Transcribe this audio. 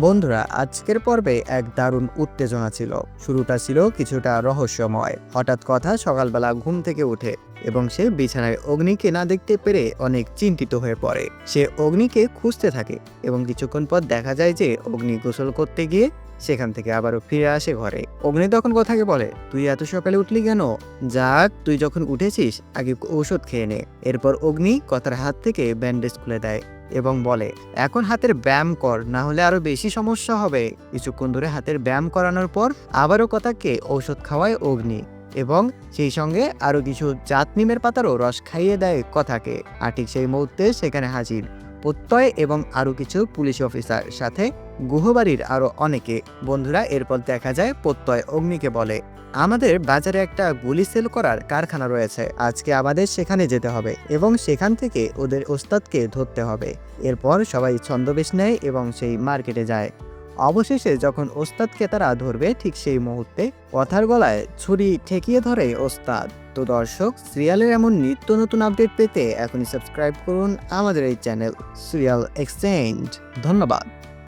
বন্ধুরা, আজকের পর্বে এক দারুণ উত্তেজনা ছিল। শুরুটা ছিল কিছুটা রহস্যময়। হঠাৎ কথা সকালবেলা ঘুম থেকে উঠে এবং সে বিছানায় অগ্নিকে না দেখতে পেরে অনেক চিন্তিত হয়ে পড়ে। সে অগ্নিকে খুঁজতে থাকে এবং কিছুক্ষণ পর দেখা যায় যে অগ্নি গোসল করতে গিয়ে সেখান থেকে আবারও ফিরে আসে ঘরে। অগ্নি তখন কথাকে বলে, তুই এত সকালে উঠলি কেন? যাক, তুই যখন উঠেছিস, আগে ঔষধ খেয়ে নে। এরপর অগ্নি কথার হাত থেকে ব্যান্ডেজ খুলে দেয় এবং বলে, এখন হাতের ব্যায়াম কর, না হলে আরও বেশি সমস্যা হবে। কিছুক্ষণ ধরে হাতের ব্যায়াম করানোর পর আবারও কথাকে ঔষধ খাওয়ায় অগ্নি এবং সেই সঙ্গে আরও কিছু জাতনিমের পাতারও রস খাইয়ে দেয় কথাকে। আর ঠিক সেই মুহূর্তে সেখানে হাজির প্রত্যয় এবং আরও কিছু পুলিশ অফিসার সাথে গুহবাড়ির আরও অনেকে। বন্ধুরা, এরপর দেখা যায় প্রত্যয় অগ্নিকে বলে। আমাদের বাজারে একটা গুলি সেল করার কারখানা রয়েছে। আজকে আমাদের সেখানে যেতে হবে এবং সেখান থেকে ওদের ওস্তাদকে ধরতে হবে। এরপর সবাই ছন্দবেশ নেয় এবং সেই মার্কেটে যায়। অবশেষে যখন ওস্তাদকে তারা ধরবে, ঠিক সেই মুহূর্তে কথার গলায় ছুরি ঠেকিয়ে ধরে ওস্তাদ। তো দর্শক, সিরিয়ালের এমন নিত্য নতুন আপডেট পেতে এখনই সাবস্ক্রাইব করুন আমাদের এই চ্যানেল সিরিয়াল এক্সচেঞ্জ। ধন্যবাদ।